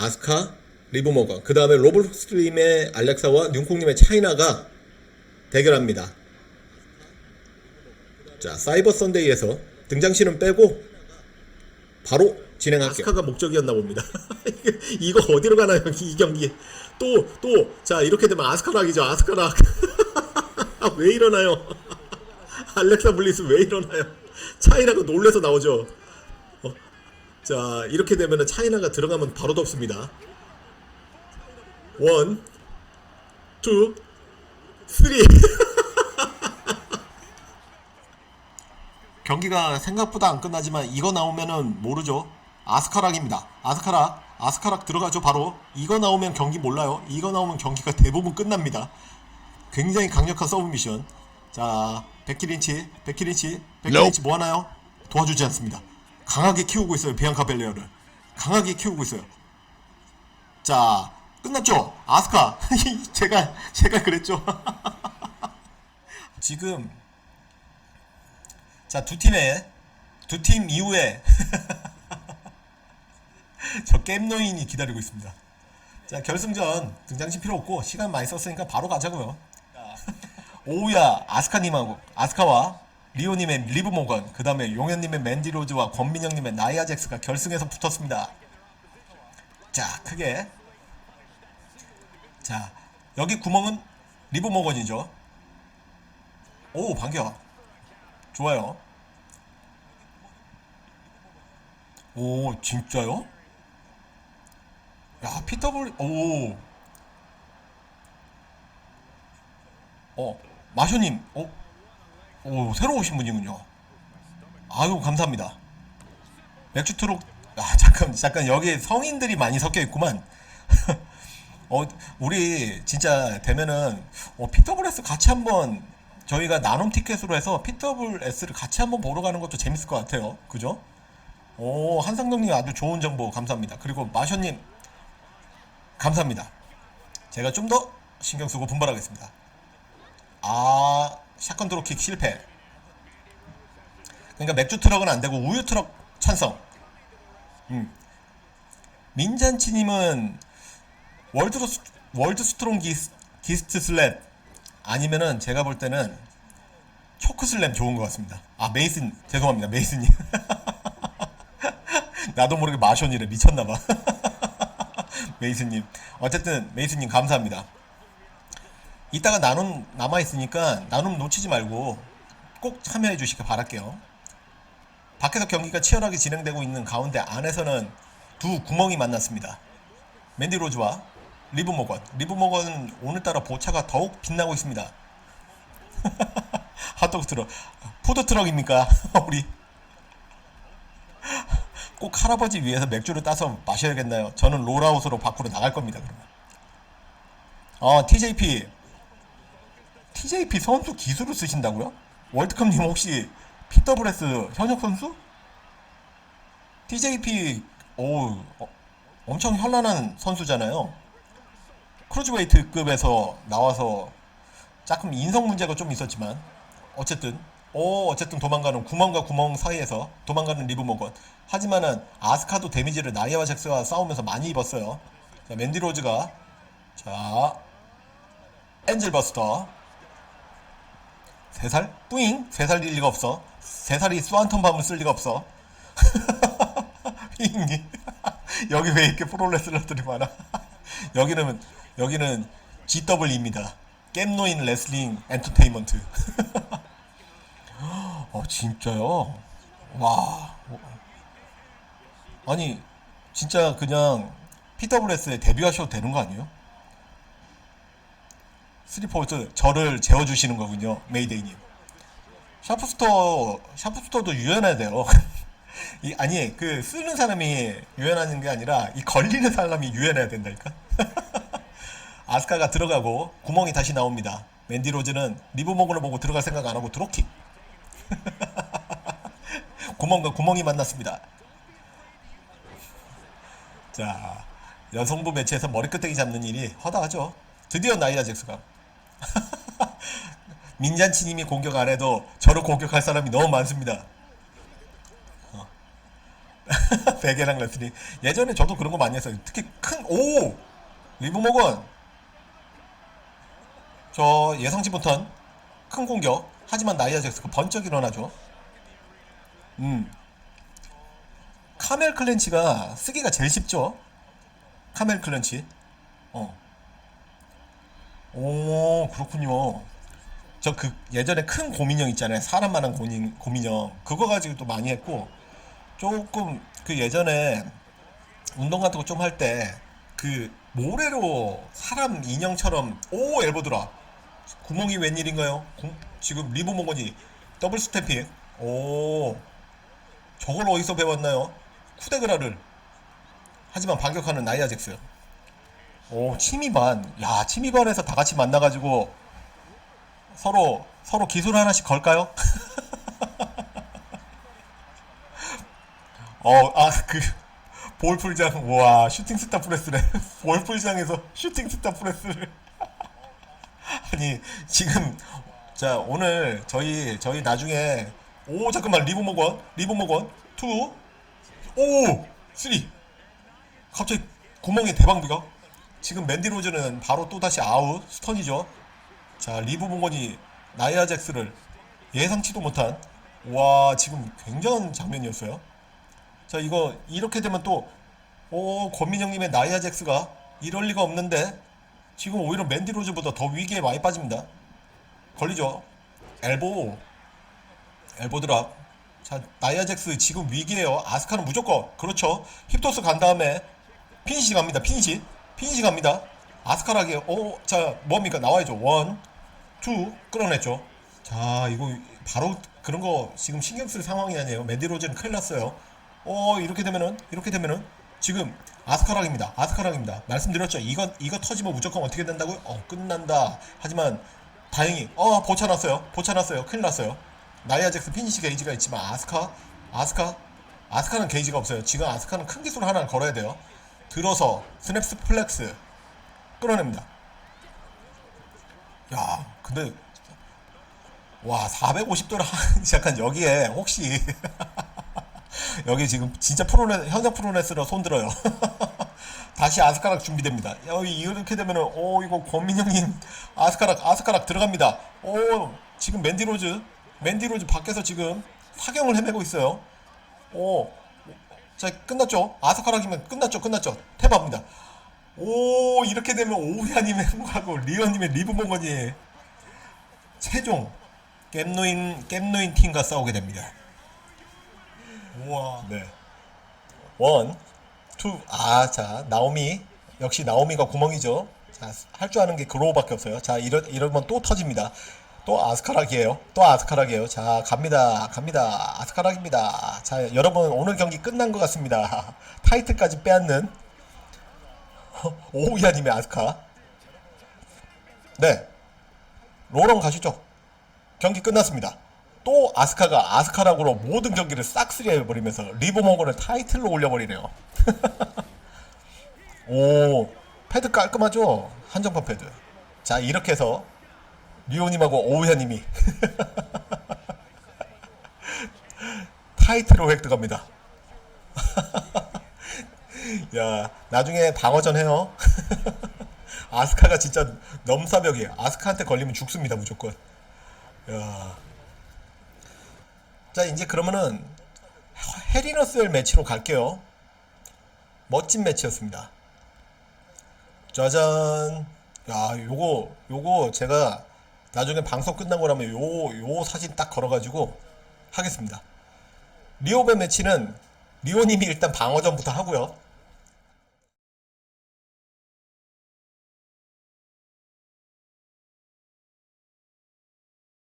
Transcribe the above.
아스카, 리브모건, 그 다음에 로블스트림의 알렉사와 뉴콩님의 차이나가 대결합니다. 자, 사이버 선데이에서 등장신은 빼고 바로 진행할게요. 아스카가 목적이었나 봅니다. 이거 어디로 가나요, 이 경기? 또, 또, 자, 이렇게 되면 아스카락이죠, 아스카락. 왜 이러나요? 알렉사 블리스 왜 이러나요? 차이나가 놀래서 나오죠. 어, 자, 이렇게 되면 차이나가 들어가면 바로 덮습니다. 원, 투, 쓰리. 경기가 생각보다 안 끝나지만 이거 나오면은 모르죠. 아스카락입니다. 아스카락, 아스카락 들어가죠. 바로 이거 나오면 경기 몰라요. 이거 나오면 경기가 대부분 끝납니다. 굉장히 강력한 서브 미션. 자, 백키린치, 백키린치, 백키린치 뭐 하나요? 도와주지 않습니다. 강하게 키우고 있어요. 비앙카 벨레어를. 강하게 키우고 있어요. 자, 끝났죠? 아스카. 제가, 제가 그랬죠. 지금, 자, 두 팀에, 두 팀 이후에, 저 겜노인이 기다리고 있습니다. 자, 결승전 등장신 필요 없고, 시간 많이 썼으니까 바로 가자고요. 오우야, 아스카님하고, 아스카와 리오님의 리브 모건, 그 다음에 용현님의 맨디 로즈와 권민영님의 나이아 잭스가 결승에서 붙었습니다. 자, 크게. 자, 여기 구멍은 리브 모건이죠. 오, 반겨. 좋아요. 오, 진짜요? 야, 피터블, 오. 어, 마쇼님, 어, 오, 새로 오신 분이군요. 아유, 감사합니다. 맥주 트롯, 아, 잠깐, 잠깐, 여기 성인들이 많이 섞여 있구만. 어, 우리 진짜 되면은, 어, 피터블S 같이 한번, 저희가 나눔 티켓으로 해서 피터블S를 같이 한번 보러 가는 것도 재밌을 것 같아요. 그죠? 오, 한상동님 아주 좋은 정보 감사합니다. 그리고 마쇼님, 감사합니다. 제가 좀 더 신경 쓰고 분발하겠습니다. 아, 샷건 드롭킥 실패. 그러니까 맥주 트럭은 안 되고 우유 트럭 찬성. 음. 민잔치님은 월드 스- 월드 스트롱 기스, 기스트 슬랩 아니면은 제가 볼 때는 초크 슬램 좋은 것 같습니다. 아 메이슨 죄송합니다 메이슨님. 나도 모르게 마션이래 미쳤나봐. 메이슨님 어쨌든 메이슨님 감사합니다. 이따가 나눔 남아 있으니까 나눔 놓치지 말고 꼭 참여해 주시길 바랄게요. 밖에서 경기가 치열하게 진행되고 있는 가운데 안에서는 두 구멍이 만났습니다. 맨디 로즈와 리브 모건. 리브 모건은 오늘따라 보차가 더욱 빛나고 있습니다. 핫도그 트럭. 푸드 트럭입니까? 우리 꼭 할아버지 위해서 맥주를 따서 마셔야겠나요? 저는 롤아웃으로 밖으로 나갈 겁니다. 그러면. 어, TJP. TJP 선수 기술을 쓰신다고요? 월드컵님 혹시 PWS 현역 선수? TJP 오 어, 엄청 현란한 선수잖아요. 크루즈웨이트급에서 나와서 조금 인성 문제가 좀 있었지만 어쨌든 오 어쨌든 도망가는 구멍과 구멍 사이에서 도망가는 리브모건 하지만은 아스카도 데미지를 나이아와 잭스와 싸우면서 많이 입었어요. 자 맨디 로즈가 자 엔젤 버스터 세 살? 뿌잉? 세 살일 리가 없어. 세 살이 스완턴 밤을 쓸 리가 없어. 휘잉님. 여기 왜 이렇게 프로레슬러들이 많아? 여기는, 여기는 GW입니다. 겜노인 레슬링 엔터테인먼트. 어, 진짜요? 와. 아니, 진짜 그냥 PWS에 데뷔하셔도 되는 거 아니에요? 스리포트 저를 재워주시는 거군요 메이데이님. 샤프스토어 샤프스토어도 유연해야 돼요. 이, 아니 그 쓰는 사람이 유연하는 게 아니라 이 걸리는 사람이 유연해야 된다니까? 아스카가 들어가고 구멍이 다시 나옵니다. 맨디 로즈는 리브모건을 보고 들어갈 생각 안 하고 드롭킥 구멍과 구멍이 만났습니다. 자 여성부 매체에서 머리끄댕이 잡는 일이 허다하죠. 드디어 나이라 잭스가 민잔치님이 공격 안 해도 저를 공격할 사람이 너무 많습니다. 어. 베개랑 레슬링. 예전에 저도 그런 거 많이 했어요. 특히 큰, 오! 리브모건. 저 예상치 못한 큰 공격. 하지만 나이아 잭스가 번쩍 일어나죠. 음. 카멜 클렌치가 쓰기가 제일 쉽죠. 카멜 클렌치. 어. 오, 그렇군요. 저 그 예전에 큰 고민형 있잖아요. 사람만한 고민, 고민형. 그거 가지고 또 많이 했고, 조금 그 예전에 운동 같은 거 좀 할 때 그 모래로 사람 인형처럼 오 엘보드라 구멍이 웬일인가요? 구- 지금 리브 모건이 더블 스태핑 오 저걸 어디서 배웠나요? 쿠데그라를 하지만 반격하는 나이아 잭스 오 치미반 야 치미반에서 다 같이 만나가지고 서로 서로 기술 하나씩 걸까요? 어, 아, 그, 볼풀장, 와, 슈팅스타 프레스네. 볼풀장에서 슈팅스타 프레스를. 아니, 지금, 자, 오늘 저희, 저희 나중에, 오, 잠깐만, 리브 모건, 리브 모건, 투, 오, 쓰리. 갑자기 구멍에 대방비가? 지금 맨디 로즈는 바로 또다시 아웃, 스턴이죠. 자, 리브 모건이 나이아 잭스를 예상치도 못한, 와, 지금 굉장한 장면이었어요. 자 이거 이렇게 되면 또오 권민영님의 나이아 잭스가 이럴 리가 없는데 지금 오히려 맨디 로즈보다 더 위기에 많이 빠집니다. 걸리죠. 엘보. 엘보 드랍. 자 나이아 잭스 지금 위기에요. 아스카는 무조건. 그렇죠. 힙토스 간 다음에 피니시 갑니다. 피니시 피니시 갑니다 아스카락이에요 오자 뭡니까 나와야죠 원 투 끌어냈죠 자 이거 바로 그런 거 지금 신경 쓸 상황이 아니에요 맨디 로즈는 큰일 났어요 어 이렇게 되면은 이렇게 되면은 지금 아스카락입니다. 아스카락입니다. 말씀드렸죠. 이거 이거 터지면 무조건 어떻게 된다고요? 어 끝난다. 하지만 다행히 어 보차났어요. 보차났어요. 큰일 났어요. 나이아 잭스 피니시 게이지가 있지만 아스카 아스카 아스카는 게이지가 없어요. 지금 아스카는 큰 기술 하나를 걸어야 돼요. 들어서 스냅스 플렉스 끌어냅니다. 야 근데 와 450도를 약간 여기에 혹시 여기 지금 진짜 프로레 현장 프로레슬러 손들어요. 다시 아스카락 준비됩니다. 여기 이렇게 되면은 오 이거 권민영님 아스카락 아스카락 들어갑니다. 오 지금 맨디로즈 맨디로즈 밖에서 지금 사경을 헤매고 있어요. 오 자 끝났죠? 아스카락이면 끝났죠? 끝났죠? 태바입니다. 오 이렇게 되면 오우야님의 행복하고 리언님의 리브몽건이 최종 겜노인 겜노인 팀과 싸우게 됩니다. 우와. 네. 원, 투, 아, 자, 나오미. 역시 나오미가 구멍이죠. 자, 할 줄 아는 게 그로우밖에 없어요. 자, 이러, 이러면 또 터집니다. 또 아스카락이에요. 또 아스카락이에요. 자, 갑니다. 갑니다. 아스카락입니다. 자, 여러분, 오늘 경기 끝난 것 같습니다. 타이틀까지 빼앗는 오우야님의 아스카. 네. 로런 가시죠. 경기 끝났습니다. 또 아스카가 아스카락으로 모든 경기를 싹쓸이 해버리면서 리버몽골을 타이틀로 올려버리네요. 오, 패드 깔끔하죠? 한정판 패드. 자, 이렇게 해서 리오님하고 오우야님이 타이틀로 획득합니다. 야, 나중에 방어전 해요. 아스카가 진짜 넘사벽이에요. 아스카한테 걸리면 죽습니다, 무조건. 야. 자 이제 그러면은 헤리너스웰 매치로 갈게요. 멋진 매치였습니다. 짜잔. 야 요거 요거 제가 나중에 방송 끝나고 나면 요 요 사진 딱 걸어가지고 하겠습니다. 리오베 매치는 리오님이 일단 방어전부터 하고요.